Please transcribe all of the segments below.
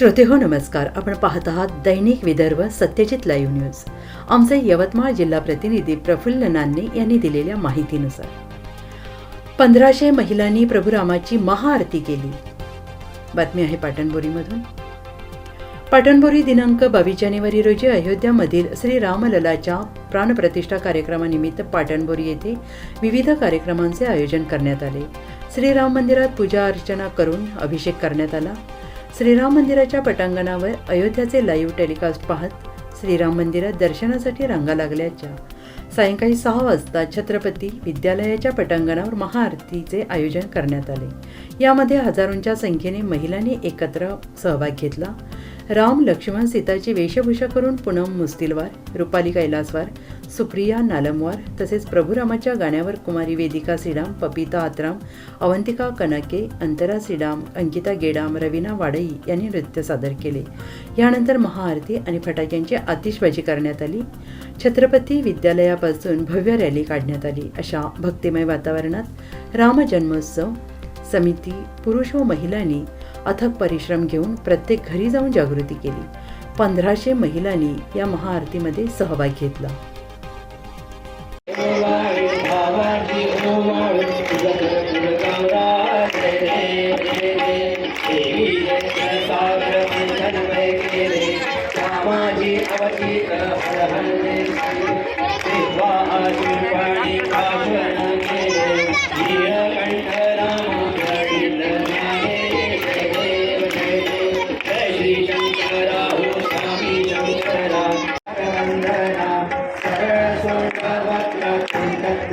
श्रोते हो नमस्कार. आपण पाहत आहात दैनिक विदर्भ सत्यजित लाईव्ह न्यूज. आमचे यवतमाळ जिल्हा प्रतिनिधी प्रफुल्ल नान्ने यांनी दिलेल्या माहितीनुसार. पंधराशे महिलांनी प्रभू रामाची महाआरती केली. बातमी आहे पाटणबोरीमधून. पाटणबोरी दिनांक बावीस जानेवारी रोजी अयोध्यामधील श्री रामललाच्या प्राणप्रतिष्ठा कार्यक्रमानिमित्त पाटणबोरी येथे विविध कार्यक्रमांचे आयोजन करण्यात आले. श्रीराम मंदिरात पूजा अर्चना करून अभिषेक करण्यात आला. श्रीराम मंदिराच्या पटांगणावर अयोध्याचे लाईव्ह टेलिकास्ट पाहत श्रीराम मंदिरात दर्शनासाठी रांगा लागल्याच्या सायंकाळी सहा वाजता छत्रपती विद्यालयाच्या पटांगणावर महाआरतीचे आयोजन करण्यात आले. यामध्ये हजारोंच्या संख्येने महिलांनी एकत्र सहभाग घेतला. राम लक्ष्मण सीताची वेशभूषा करून पूनम मुस्तिलवार रुपाली कैलासवार सुप्रिया नालमवार तसेच प्रभुरामाच्या गाण्यावर कुमारी वेदिका सिडाम पपिता आत्राम अवंतिका कनके अंतरा सिडाम अंकिता गेडाम रवीना वाडई यांनी नृत्य सादर केले. यानंतर महाआरती आणि फटाक्यांची आतिषबाजी करण्यात आली. छत्रपती विद्यालयापासून भव्य रॅली काढण्यात आली. अशा भक्तिमय वातावरणात रामजन्मोत्सव समिती पुरुष व महिलांनी अथक परिश्रम घेऊन प्रत्येक घरी जाऊन जागृती केली. पंधराशे महिलांनी या महाआरतीमध्ये सहभाग घेतला.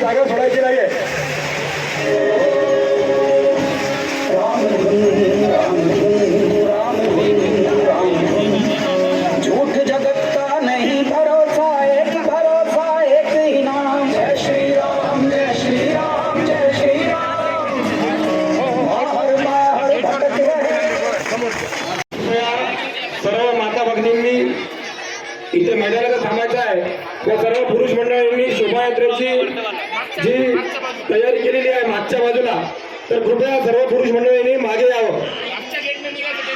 जागा सोडायची नाहीये. झूठ जगत का नहीं भरोसा एक भरोसा एक ही नाम। जय श्री राम जय श्री राम जय श्री राम। हर बार भटक सर्व माता भगिनींनी इथे मैदानात थांबायचं आहे. त्या सर्व पुरुष मंडळींनी शोभायात्रेची जी तयारी केलेली आहे मागच्या बाजूला. तर कृपया सर्व पुरुष मंडळींनी मागे यावं.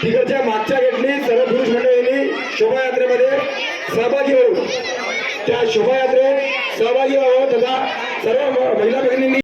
तिकडच्या मागच्या गेटनी सर्व पुरुष मंडळींनी शोभायात्रेमध्ये सहभागी होऊ. त्या शोभायात्रेत सहभागी व्हावं तथा सर्व महिला भगिनींनी